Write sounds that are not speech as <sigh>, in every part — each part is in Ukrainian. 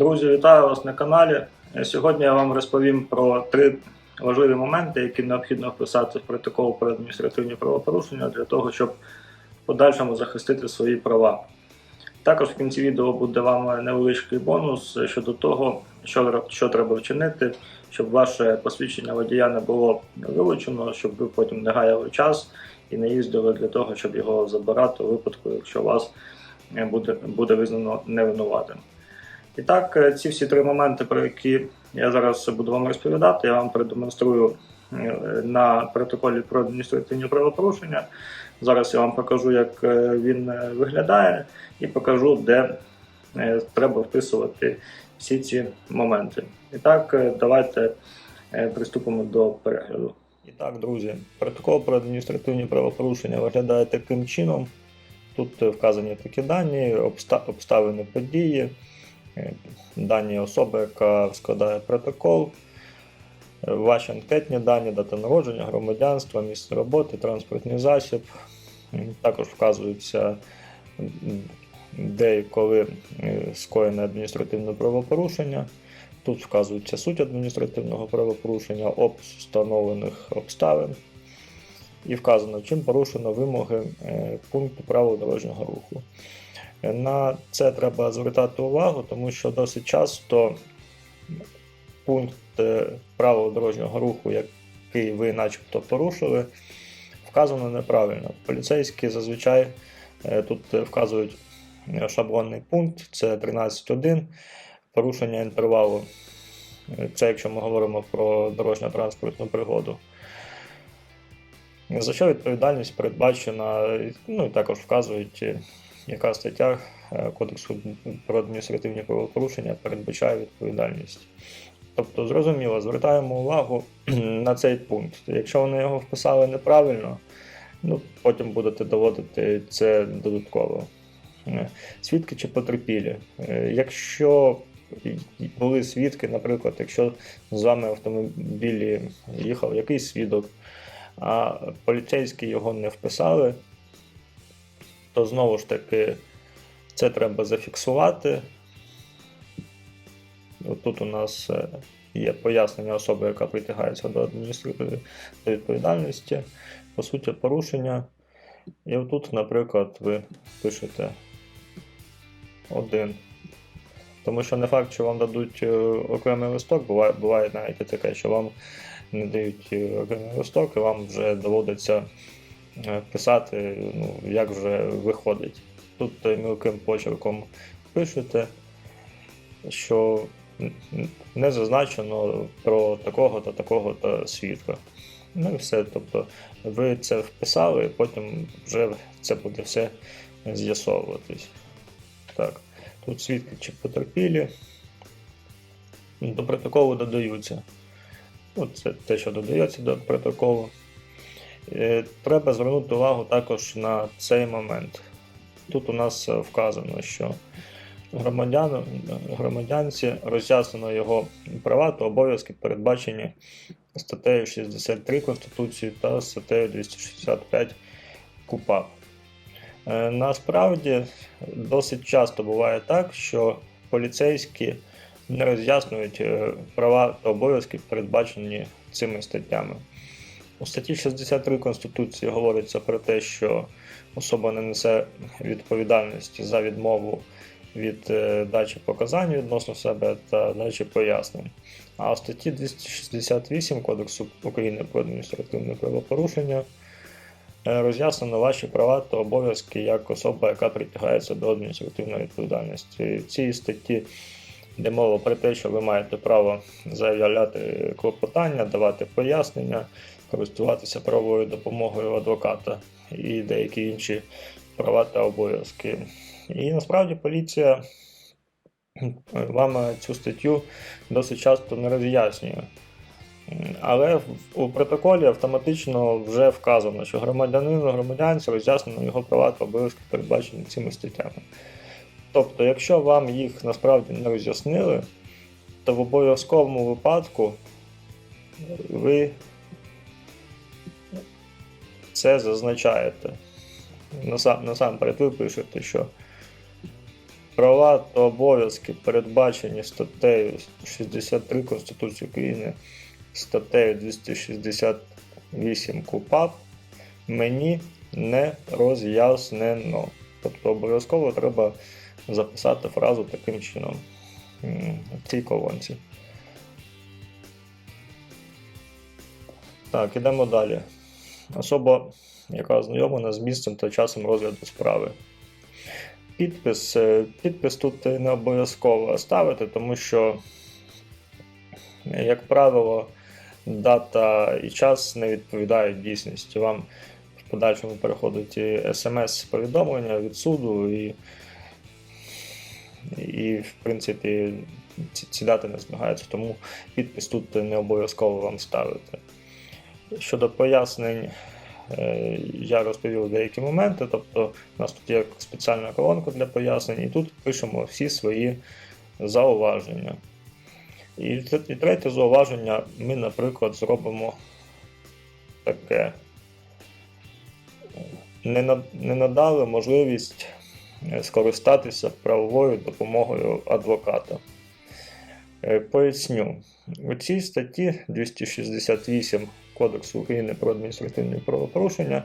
Друзі, вітаю вас на каналі. Е, Сьогодні я вам розповім про три важливі моменти, які необхідно вписати в протокол про адміністративні правопорушення для того, щоб в подальшому захистити свої права. Також в кінці відео буде вам невеличкий бонус щодо того, що, що треба вчинити, щоб ваше посвідчення водія не було вилучено, щоб ви потім не гаяли час і не їздили для того, щоб його забирати у випадку, якщо вас е, буде, буде визнано невинуватим. І так, е, ці всі три моменти, про які я зараз буду вам розповідати, я вам продемонструю е, на протоколі про адміністративні правопорушення. Зараз я вам покажу, як е, він виглядає, і покажу, де треба вписувати всі ці моменти. І так, давайте приступимо до перегляду. І так, друзі, протокол про адміністративні правопорушення виглядає таким чином. Тут вказані такі дані, обста- обставини події, дані особи, яка складає протокол, е, ваші анкетні дані, дата народження, громадянство, місце роботи, транспортний засіб. Також вказується, де і коли е, скоєне адміністративне правопорушення. Тут вказується суть адміністративного правопорушення, опис встановлених обставин. І вказано, чим порушено вимоги е, пункту правил дорожнього руху. На це треба звертати увагу, тому що досить часто пункт е, правил дорожнього руху, який ви начебто порушили, вказано неправильно. Поліцейські зазвичай е, тут вказують е, шаблонний пункт, це 13.1, порушення інтервалу. Це якщо ми говоримо про дорожньо-транспортну пригоду. За що відповідальність передбачена, ну і також вказують, яка стаття е, Кодексу про адміністративні правопорушення передбачає відповідальність. Тобто, зрозуміло, звертаємо увагу <clears throat> на цей пункт. Якщо вони його вписали неправильно, ну, потім будете доводити це додатково. Е, Свідки чи потерпілі. Е, Якщо були свідки, наприклад, якщо з вами в автомобілі їхав якийсь свідок, а поліцейські його не вписали, то знову ж таки це треба зафіксувати. Тут у нас е, є пояснення особи, яка притягається до адміністративної відповідальності, по суті, порушення. І отут, наприклад, ви пишете один. Тому що не факт, що вам дадуть е, окремий листок, буває, буває навіть таке, що вам не дають е, окремий листок, і вам вже доводиться писати, ну, як вже виходить. Тут е, мілким почерком пишете, що не зазначено про такого та такого та свідка. Ну і все. Тобто ви це вписали, і потім вже це буде все з'ясовуватись. Так, тут свідки чи потерпілі. До протоколу додаються. Ну, це те, що додається до протоколу. Е, Треба звернути увагу також на цей момент. Тут у нас е, вказано, що громадян, громадянці роз'яснено його права та обов'язки, передбачені статтею 63 Конституції та статтею 265 КУПАП. Е, Насправді досить часто буває так, що поліцейські не роз'яснюють права та обов'язки, передбачені цими статтями. У статті 63 Конституції говориться про те, що особа не несе відповідальності за відмову від е, дачі показань відносно себе та дачі пояснень. А у статті 268 Кодексу України про адміністративне правопорушення е, роз'яснено ваші права та обов'язки як особа, яка притягається до адміністративної відповідальності. В цій статті йде мова про те, що ви маєте право заявляти клопотання, давати пояснення, користуватися правовою допомогою адвоката і деякі інші права та обов'язки. І насправді поліція вам цю статтю досить часто не роз'яснює. Але у протоколі автоматично вже вказано, що громадянину громадянці роз'яснено його права та обов'язки, передбачені цими статтями. Тобто, якщо вам їх насправді не роз'яснили, то в обов'язковому випадку ви це зазначаєте. Насам- Насамперед ви пишете, що права та обов'язки, передбачені статтею 63 Конституції України, статтею 268 КУПАП, мені не роз'яснено. Тобто обов'язково треба записати фразу таким чином в цій колонці. Так, ідемо далі. Особа, яка ознайомлена з місцем та часом розгляду справи. Підпис. е, Підпис тут не обов'язково ставити, тому що, як правило, дата і час не відповідають дійсності. Вам в подальшому переходить смс-повідомлення від суду, і, і в принципі, ці, ці дати не збігаються, тому підпис тут не обов'язково вам ставити. Щодо пояснень, е, я розповів деякі моменти, тобто у нас тут є спеціальна колонка для пояснень, і тут пишемо всі свої зауваження. І, третє зауваження ми, наприклад, зробимо таке. Не надали можливість е, скористатися правовою допомогою адвоката. Е, Поясню, у цій статті 268 Кодексу України про адміністративні правопорушення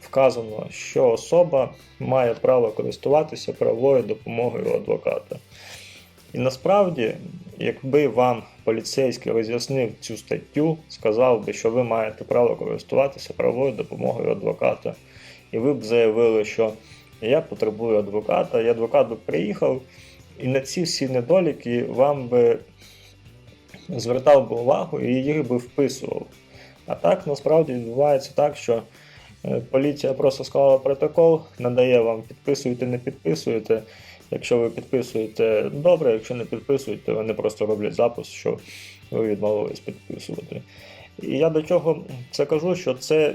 вказано, що особа має право користуватися правовою допомогою адвоката. І насправді, якби вам поліцейський роз'яснив цю статтю, сказав би, що ви маєте право користуватися правовою допомогою адвоката, і ви б заявили, що я потребую адвоката, і адвокат би приїхав, і на ці всі недоліки вам би звертав би увагу і їх би вписував. А так насправді відбувається так, що е, поліція просто склала протокол, надає вам підписуєте, не підписуєте. Якщо ви підписуєте, добре, якщо не підписуєте, вони просто роблять запис, що ви відмовились підписувати. І я до чого це кажу, що це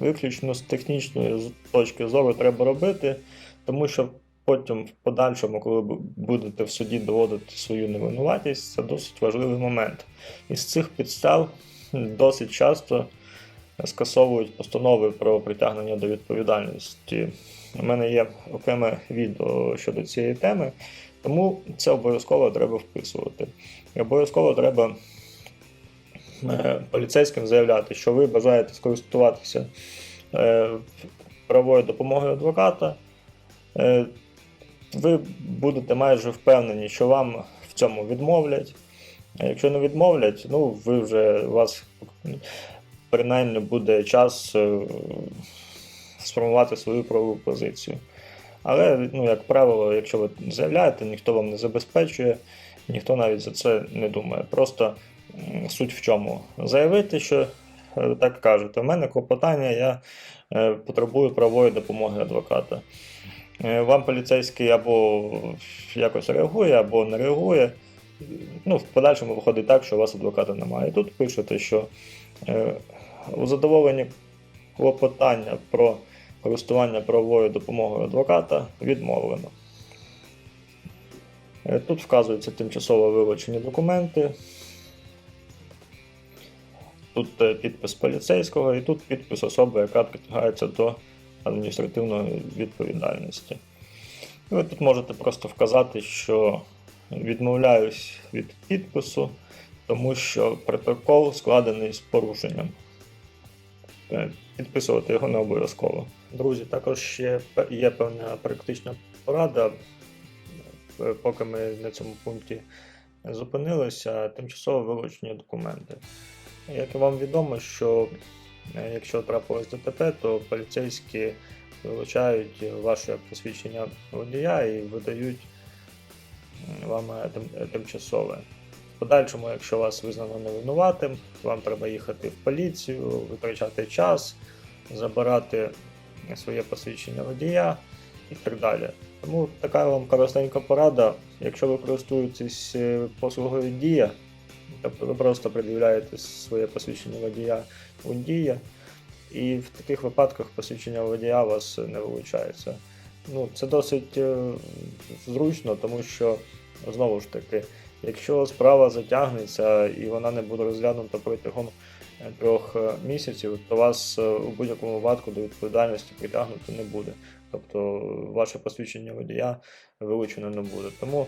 виключно з технічної точки зору треба робити, тому що потім в подальшому, коли будете в суді доводити свою невинуватість, це досить важливий момент. Із цих підстав досить часто скасовують постанови про притягнення до відповідальності. У мене є окреме відео щодо цієї теми, тому це обов'язково треба вписувати. І обов'язково треба е, поліцейським заявляти, що ви бажаєте скористуватися е, правовою допомогою адвоката. Ви будете майже впевнені, що вам в цьому відмовлять. А якщо не відмовлять, ну ви вже у вас принаймні буде час е, сформувати свою правову позицію. Але, ну, як правило, якщо ви заявляєте, ніхто вам не забезпечує, ніхто навіть за це не думає. Просто суть в чому? Заявити, що е, так кажете, у мене клопотання, я е, потребую правової допомоги адвоката. Е, Вам поліцейський або якось реагує, або не реагує. Ну, в подальшому виходить так, що у вас адвоката немає. І тут пишете, що е, у задоволенні клопотання про користування правовою допомогою адвоката відмовлено. Е, Тут вказуються тимчасово вилучені документи. Тут підпис поліцейського і тут підпис особи, яка притягається до адміністративної відповідальності. І ви тут можете просто вказати, що відмовляюсь від підпису, тому що протокол складений з порушенням. Е, Підписувати його не обов'язково. Друзі, також ще є певна практична порада. Е, Поки ми на цьому пункті зупинилися, тимчасово вилучені документи. Як вам відомо, що якщо трапилось ДТП, то поліцейські вилучають ваше посвідчення водія і видають вам е, е, тимчасове. В подальшому, якщо вас визнано невинуватим, вам треба їхати в поліцію, витрачати час, забирати своє посвідчення водія і так далі. Тому така вам коротенька порада. Якщо ви користуєтесь е, послугою Дія, тобто ви просто пред'являєте своє посвідчення водія у Дія, і в таких випадках посвідчення водія у вас не вилучається. Ну, це досить е, зручно, тому що знову ж таки, якщо справа затягнеться і вона не буде розглянута протягом трьох е, місяців, то вас е, у будь-якому випадку до відповідальності притягнути не буде. Тобто ваше посвідчення водія вилучено не буде. Тому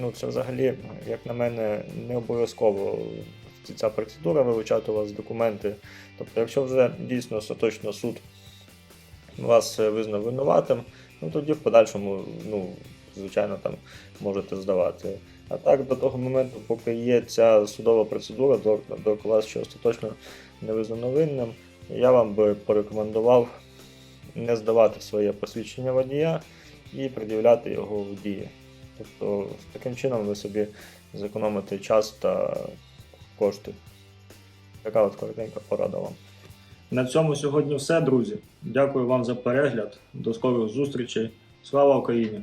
ну, це взагалі, як на мене, не обов'язково ця процедура вилучати у вас документи. Тобто, якщо вже дійсно остаточно суд вас е, визнав винуватим, ну тоді в подальшому, ну, звичайно, там можете здавати. А так, до того моменту, поки є ця судова процедура, до, доки вас ще остаточно не визнано винним, я вам би порекомендував не здавати своє посвідчення водія і пред'являти його в дії. Тобто, таким чином ви собі зекономите час та кошти. Така от коротенька порада вам. На цьому сьогодні все, друзі. Дякую вам за перегляд. До скорих зустрічей. Слава Україні!